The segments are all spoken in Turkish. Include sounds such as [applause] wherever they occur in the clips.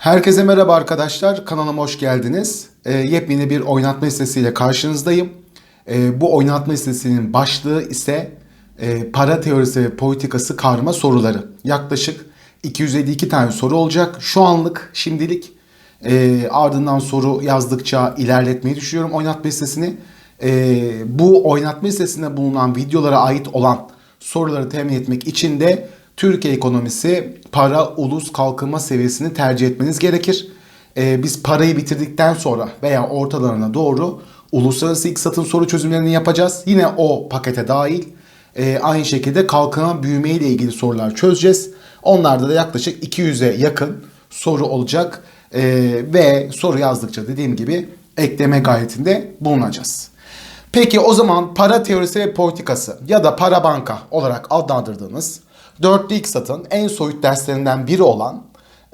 Herkese merhaba arkadaşlar. Kanalıma hoş geldiniz. Ee, yepyeni bir oynatma listesiyle karşınızdayım. Ee, bu oynatma listesinin başlığı ise e, para teorisi ve politikası karma soruları. Yaklaşık 252 tane soru olacak. Şu anlık şimdilik e, ardından soru yazdıkça ilerletmeyi düşünüyorum oynatma listesini. E, bu oynatma listesinde bulunan videolara ait olan soruları temin etmek için de Türkiye ekonomisi para, ulus, kalkınma seviyesini tercih etmeniz gerekir. Ee, biz parayı bitirdikten sonra veya ortalarına doğru uluslararası ilk satın soru çözümlerini yapacağız. Yine o pakete dahil. Ee, aynı şekilde kalkınma büyüme ile ilgili sorular çözeceğiz. Onlarda da yaklaşık 200'e yakın soru olacak. Ee, ve soru yazdıkça dediğim gibi ekleme gayretinde bulunacağız. Peki o zaman para teorisi ve politikası ya da para banka olarak adlandırdığınız 4'lü İksat'ın en soyut derslerinden biri olan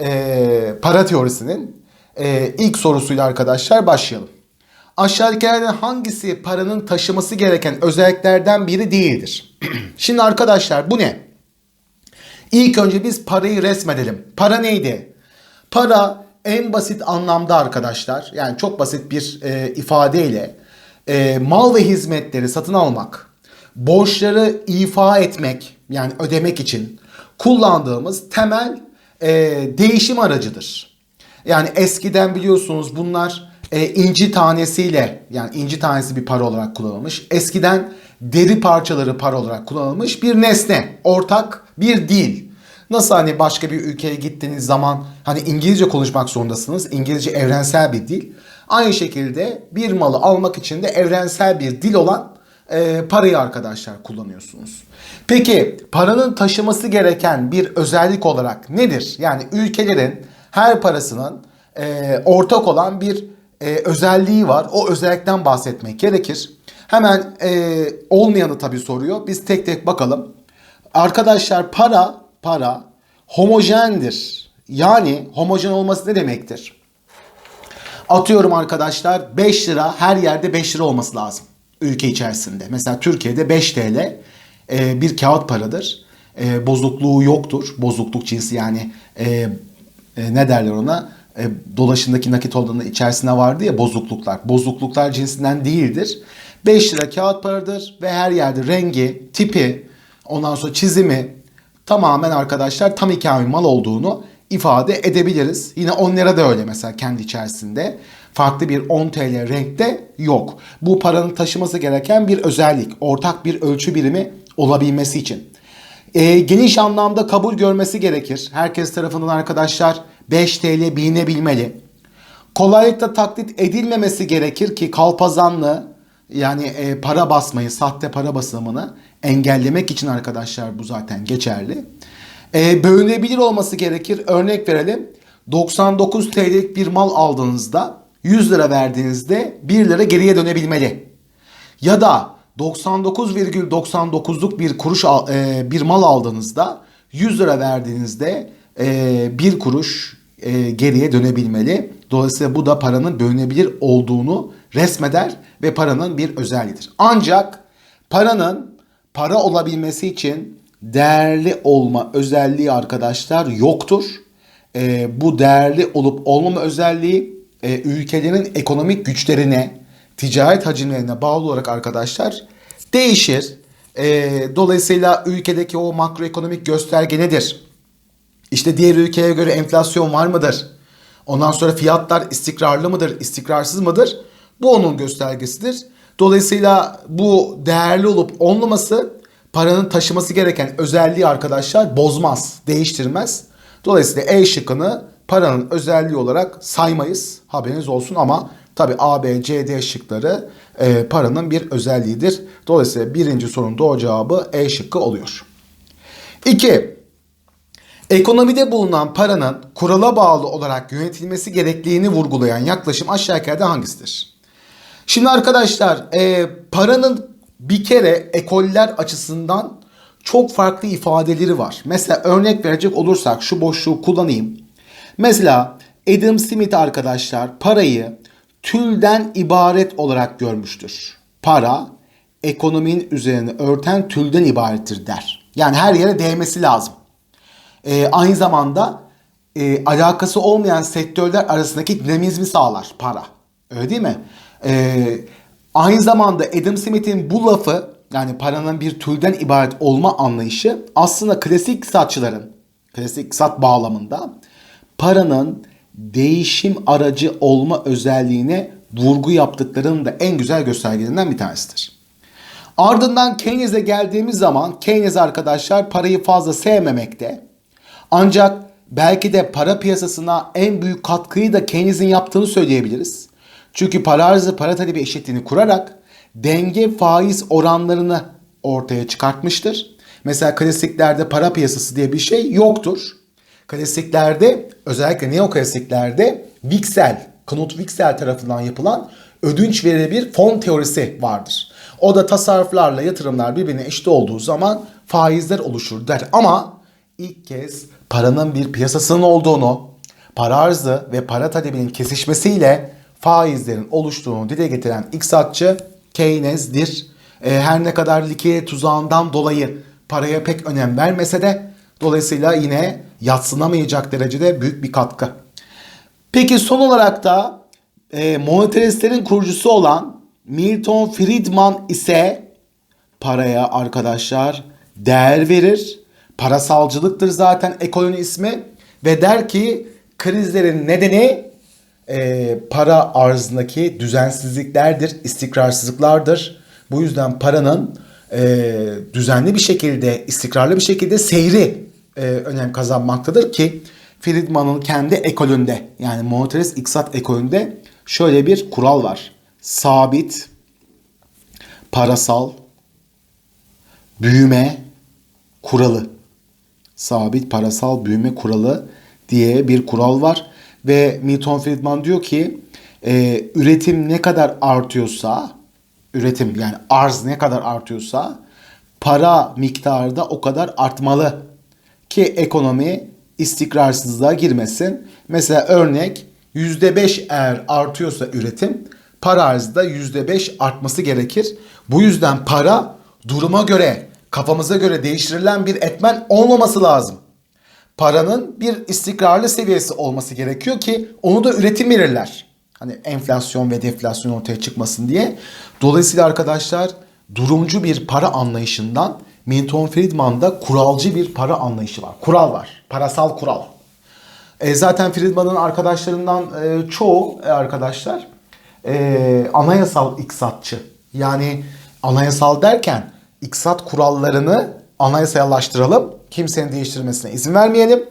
e, para teorisinin e, ilk sorusuyla arkadaşlar başlayalım. Aşağıdakilerden hangisi paranın taşıması gereken özelliklerden biri değildir? [clears throat] Şimdi arkadaşlar bu ne? İlk önce biz parayı resmedelim. Para neydi? Para en basit anlamda arkadaşlar yani çok basit bir e, ifadeyle e, mal ve hizmetleri satın almak, borçları ifa etmek, yani ödemek için kullandığımız temel e, değişim aracıdır. Yani eskiden biliyorsunuz bunlar e, inci tanesiyle yani inci tanesi bir para olarak kullanılmış. Eskiden deri parçaları para olarak kullanılmış bir nesne, ortak bir dil. Nasıl hani başka bir ülkeye gittiğiniz zaman hani İngilizce konuşmak zorundasınız. İngilizce evrensel bir dil. Aynı şekilde bir malı almak için de evrensel bir dil olan e, parayı arkadaşlar kullanıyorsunuz. Peki paranın taşıması gereken bir özellik olarak nedir? Yani ülkelerin her parasının e, ortak olan bir e, özelliği var. O özellikten bahsetmek gerekir. Hemen e, olmayanı tabii soruyor. Biz tek tek bakalım. Arkadaşlar para para homojendir. Yani homojen olması ne demektir? Atıyorum arkadaşlar 5 lira her yerde 5 lira olması lazım ülke içerisinde. Mesela Türkiye'de 5 TL e, bir kağıt paradır. E, bozukluğu yoktur. Bozukluk cinsi yani e, ne derler ona? Dolaşımdaki nakit olanın içerisinde vardı ya bozukluklar. Bozukluklar cinsinden değildir. 5 lira kağıt paradır ve her yerde rengi, tipi, ondan sonra çizimi tamamen arkadaşlar tam hikaye mal olduğunu ifade edebiliriz. Yine 10 lira da öyle mesela kendi içerisinde. Farklı bir 10 TL renkte yok. Bu paranın taşıması gereken bir özellik. Ortak bir ölçü birimi olabilmesi için. E, geniş anlamda kabul görmesi gerekir. Herkes tarafından arkadaşlar 5 TL bilinebilmeli. Kolaylıkla taklit edilmemesi gerekir ki kalpazanlı yani e, para basmayı, sahte para basımını engellemek için arkadaşlar bu zaten geçerli. E, bölünebilir olması gerekir. Örnek verelim. 99 TL'lik bir mal aldığınızda 100 lira verdiğinizde 1 lira geriye dönebilmeli. Ya da 99,99'luk bir kuruş e, bir mal aldığınızda 100 lira verdiğinizde e, bir kuruş e, geriye dönebilmeli. Dolayısıyla bu da paranın bölünebilir olduğunu resmeder ve paranın bir özelliğidir. Ancak paranın para olabilmesi için değerli olma özelliği arkadaşlar yoktur. E, bu değerli olup olmama özelliği e, ülkelerin ekonomik güçlerine, ticaret hacimlerine bağlı olarak arkadaşlar değişir. E, dolayısıyla ülkedeki o makroekonomik gösterge nedir? İşte diğer ülkeye göre enflasyon var mıdır? Ondan sonra fiyatlar istikrarlı mıdır, istikrarsız mıdır? Bu onun göstergesidir. Dolayısıyla bu değerli olup olmaması paranın taşıması gereken özelliği arkadaşlar bozmaz, değiştirmez. Dolayısıyla E şıkkını paranın özelliği olarak saymayız. Haberiniz olsun ama tabi A, B, C, D şıkları e, paranın bir özelliğidir. Dolayısıyla birinci sorunun doğru cevabı E şıkkı oluyor. 2. Ekonomide bulunan paranın kurala bağlı olarak yönetilmesi gerektiğini vurgulayan yaklaşım aşağı yukarıda hangisidir? Şimdi arkadaşlar e, paranın bir kere ekoller açısından çok farklı ifadeleri var. Mesela örnek verecek olursak şu boşluğu kullanayım. Mesela Adam Smith arkadaşlar parayı tülden ibaret olarak görmüştür. Para ekonominin üzerine örten tülden ibarettir der. Yani her yere değmesi lazım. Ee, aynı zamanda e, alakası olmayan sektörler arasındaki dinamizmi sağlar para. Öyle değil mi? E, aynı zamanda Adam Smith'in bu lafı yani paranın bir türden ibaret olma anlayışı aslında klasik iktisatçıların klasik iktisat bağlamında paranın değişim aracı olma özelliğine vurgu yaptıklarının da en güzel göstergelerinden bir tanesidir. Ardından Keynes'e geldiğimiz zaman Keynes arkadaşlar parayı fazla sevmemekte. Ancak belki de para piyasasına en büyük katkıyı da Keynes'in yaptığını söyleyebiliriz. Çünkü para arzı para talebi eşitliğini kurarak denge faiz oranlarını ortaya çıkartmıştır. Mesela klasiklerde para piyasası diye bir şey yoktur. Klasiklerde özellikle neoklasiklerde Wicksell, Knut Wicksell tarafından yapılan ödünç verilen bir fon teorisi vardır. O da tasarruflarla yatırımlar birbirine eşit olduğu zaman faizler oluşur der. Ama ilk kez paranın bir piyasasının olduğunu, para arzı ve para talebinin kesişmesiyle faizlerin oluştuğunu dile getiren iktisatçı Keynes'dir. E, her ne kadar likiye tuzağından dolayı paraya pek önem vermese de dolayısıyla yine yatsınamayacak derecede büyük bir katkı. Peki son olarak da e, monetaristlerin kurucusu olan Milton Friedman ise paraya arkadaşlar değer verir. Parasalcılıktır zaten ekolün ismi ve der ki krizlerin nedeni e, para arzındaki düzensizliklerdir, istikrarsızlıklardır. Bu yüzden paranın e, düzenli bir şekilde, istikrarlı bir şekilde seyri e, önem kazanmaktadır ki Friedman'ın kendi ekolünde yani monetarist iktisat ekolünde şöyle bir kural var. Sabit, parasal, büyüme kuralı. Sabit parasal büyüme kuralı diye bir kural var. Ve Milton Friedman diyor ki e, üretim ne kadar artıyorsa üretim yani arz ne kadar artıyorsa para miktarı da o kadar artmalı ki ekonomi istikrarsızlığa girmesin. Mesela örnek %5 eğer artıyorsa üretim para arzı da %5 artması gerekir. Bu yüzden para duruma göre kafamıza göre değiştirilen bir etmen olmaması lazım. Paranın bir istikrarlı seviyesi olması gerekiyor ki onu da üretim verirler. Hani enflasyon ve deflasyon ortaya çıkmasın diye. Dolayısıyla arkadaşlar durumcu bir para anlayışından Milton Friedman'da kuralcı bir para anlayışı var. Kural var. Parasal kural. E, zaten Friedman'ın arkadaşlarından e, çoğu e, arkadaşlar e, anayasal iktisatçı. Yani anayasal derken iktisat kurallarını anayasallaştıralım. Kimsenin değiştirmesine izin vermeyelim.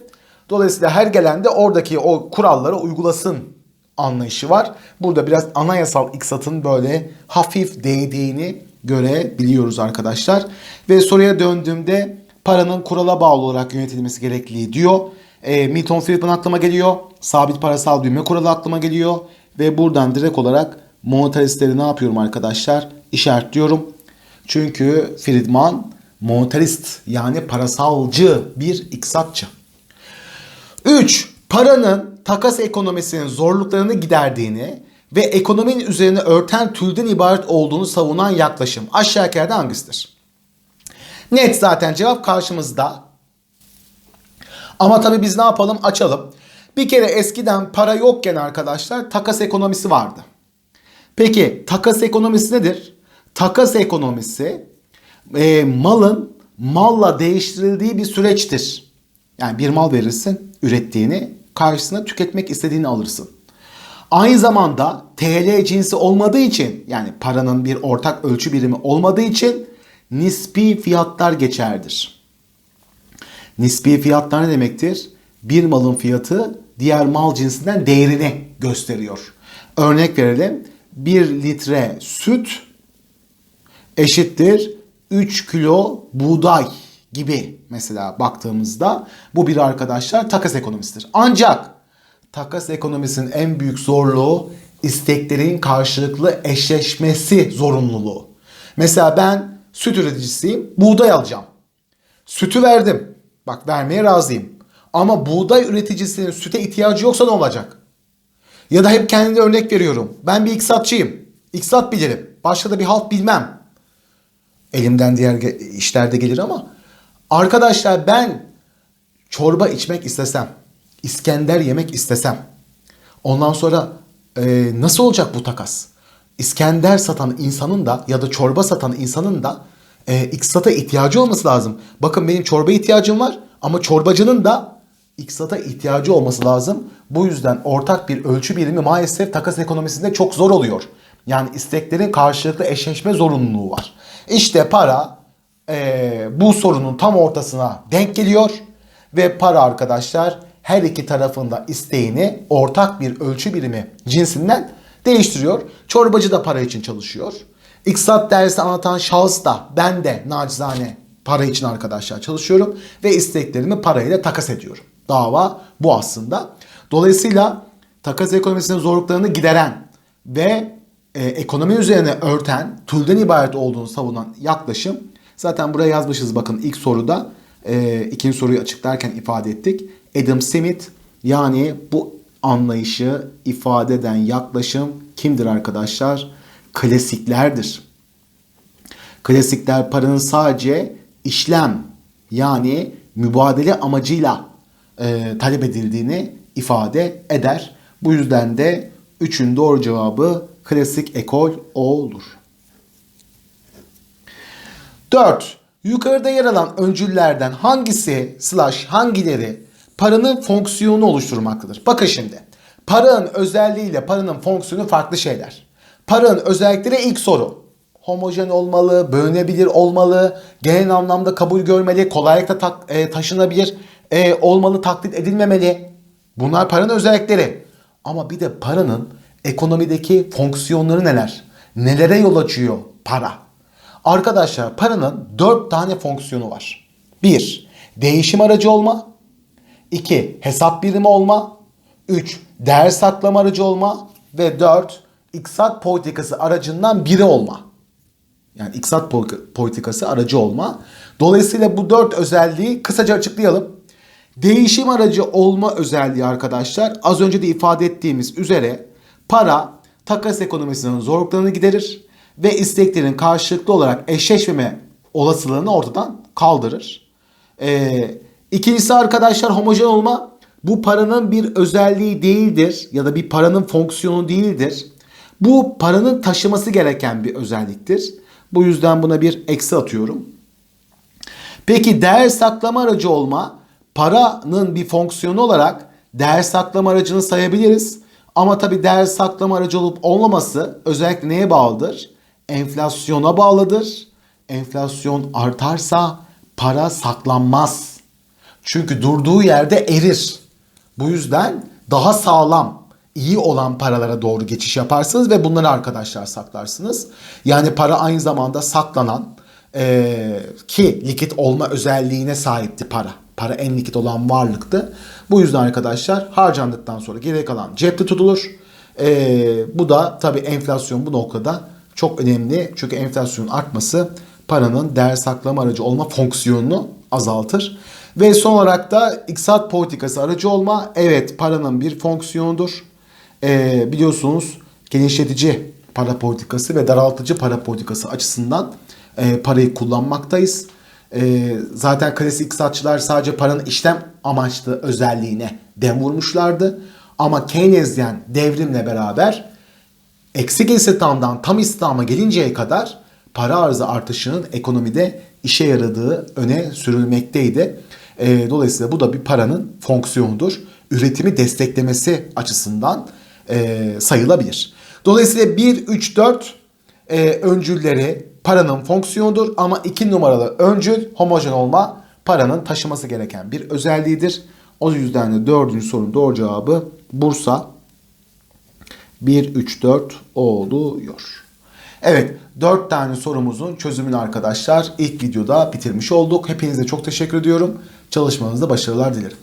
Dolayısıyla her gelen de oradaki o kuralları uygulasın anlayışı var. Burada biraz anayasal iktisatın böyle hafif değdiğini görebiliyoruz arkadaşlar. Ve soruya döndüğümde paranın kurala bağlı olarak yönetilmesi gerekliliği diyor. E, Milton Friedman aklıma geliyor. Sabit parasal büyüme kuralı aklıma geliyor. Ve buradan direkt olarak monetaristleri ne yapıyorum arkadaşlar? İşaretliyorum. Çünkü Friedman monetarist yani parasalcı bir iktisatçı. 3. Paranın takas ekonomisinin zorluklarını giderdiğini ve ekonominin üzerine örten tülden ibaret olduğunu savunan yaklaşım aşağı hangisidir? Net zaten cevap karşımızda. Ama tabii biz ne yapalım? Açalım. Bir kere eskiden para yokken arkadaşlar takas ekonomisi vardı. Peki takas ekonomisi nedir? Takas ekonomisi e, malın malla değiştirildiği bir süreçtir. Yani bir mal verirsin ürettiğini karşısına tüketmek istediğini alırsın. Aynı zamanda TL cinsi olmadığı için yani paranın bir ortak ölçü birimi olmadığı için nispi fiyatlar geçerdir. Nispi fiyatlar ne demektir? Bir malın fiyatı diğer mal cinsinden değerini gösteriyor. Örnek verelim. 1 litre süt eşittir 3 kilo buğday gibi mesela baktığımızda bu bir arkadaşlar takas ekonomisidir. Ancak takas ekonomisinin en büyük zorluğu isteklerin karşılıklı eşleşmesi zorunluluğu. Mesela ben süt üreticisiyim, buğday alacağım. Sütü verdim. Bak vermeye razıyım. Ama buğday üreticisinin süte ihtiyacı yoksa ne olacak? Ya da hep kendine örnek veriyorum. Ben bir iktisatçıyım. İktisat bilirim. Başka da bir halt bilmem. Elimden diğer işlerde gelir ama arkadaşlar ben çorba içmek istesem İskender yemek istesem. Ondan sonra e, nasıl olacak bu takas? İskender satan insanın da ya da çorba satan insanın da e, iksata ihtiyacı olması lazım. Bakın benim çorba ihtiyacım var ama çorbacının da iksata ihtiyacı olması lazım. Bu yüzden ortak bir ölçü birimi maalesef takas ekonomisinde çok zor oluyor. Yani isteklerin karşılıklı eşleşme zorunluluğu var. İşte para e, bu sorunun tam ortasına denk geliyor ve para arkadaşlar her iki tarafında isteğini ortak bir ölçü birimi cinsinden değiştiriyor. Çorbacı da para için çalışıyor. İktisat dersi anlatan şahıs da ben de nacizane para için arkadaşlar çalışıyorum ve isteklerimi parayla takas ediyorum. Dava bu aslında. Dolayısıyla takas ekonomisinin zorluklarını gideren ve e, ekonomi üzerine örten, türden ibaret olduğunu savunan yaklaşım zaten buraya yazmışız bakın ilk soruda e, ikinci soruyu açıklarken ifade ettik. Adam Smith yani bu anlayışı ifade eden yaklaşım kimdir arkadaşlar? Klasiklerdir. Klasikler paranın sadece işlem yani mübadele amacıyla e, talep edildiğini ifade eder. Bu yüzden de üçün doğru cevabı klasik ekol olur. 4. Yukarıda yer alan öncüllerden hangisi slash hangileri paranın fonksiyonu oluşturmaktadır? Bakın şimdi. Paranın özelliğiyle paranın fonksiyonu farklı şeyler. Paranın özellikleri ilk soru. Homojen olmalı, bölünebilir olmalı, genel anlamda kabul görmeli, kolaylıkla ta- e, taşınabilir e, olmalı, taklit edilmemeli. Bunlar paranın özellikleri. Ama bir de paranın ekonomideki fonksiyonları neler? Nelere yol açıyor para? Arkadaşlar paranın 4 tane fonksiyonu var. 1. Değişim aracı olma. 2. Hesap birimi olma. 3. Değer saklama aracı olma. Ve 4. İktisat politikası aracından biri olma. Yani iktisat politikası aracı olma. Dolayısıyla bu dört özelliği kısaca açıklayalım. Değişim aracı olma özelliği arkadaşlar az önce de ifade ettiğimiz üzere para takas ekonomisinin zorluklarını giderir ve isteklerin karşılıklı olarak eşleşmeme olasılığını ortadan kaldırır. Ee, ikincisi arkadaşlar homojen olma bu paranın bir özelliği değildir ya da bir paranın fonksiyonu değildir. Bu paranın taşıması gereken bir özelliktir. Bu yüzden buna bir eksi atıyorum. Peki değer saklama aracı olma paranın bir fonksiyonu olarak değer saklama aracını sayabiliriz. Ama tabi değer saklama aracı olup olmaması özellikle neye bağlıdır? Enflasyona bağlıdır. Enflasyon artarsa para saklanmaz. Çünkü durduğu yerde erir. Bu yüzden daha sağlam, iyi olan paralara doğru geçiş yaparsınız ve bunları arkadaşlar saklarsınız. Yani para aynı zamanda saklanan e, ki likit olma özelliğine sahipti para. Para en likit olan varlıktı. Bu yüzden arkadaşlar harcandıktan sonra geriye kalan cepte tutulur. E, bu da tabi enflasyon bu noktada çok önemli. Çünkü enflasyonun artması paranın değer saklama aracı olma fonksiyonunu azaltır. Ve son olarak da iktisat politikası aracı olma. Evet paranın bir fonksiyonudur. Ee, biliyorsunuz genişletici para politikası ve daraltıcı para politikası açısından e, parayı kullanmaktayız. E, zaten klasik iktisatçılar sadece paranın işlem amaçlı özelliğine dem vurmuşlardı. Ama Keynesyen devrimle beraber eksik istihdamdan tam istihdama gelinceye kadar para arzı artışının ekonomide işe yaradığı öne sürülmekteydi. E, dolayısıyla bu da bir paranın fonksiyonudur. Üretimi desteklemesi açısından e, sayılabilir. Dolayısıyla 1, 3, 4 e, öncülleri paranın fonksiyonudur ama 2 numaralı öncül homojen olma paranın taşıması gereken bir özelliğidir. O yüzden de dördüncü sorunun doğru cevabı Bursa 1, 3, 4 oluyor. Evet 4 tane sorumuzun çözümünü arkadaşlar ilk videoda bitirmiş olduk. Hepinize çok teşekkür ediyorum. Çalışmanızda başarılar dilerim.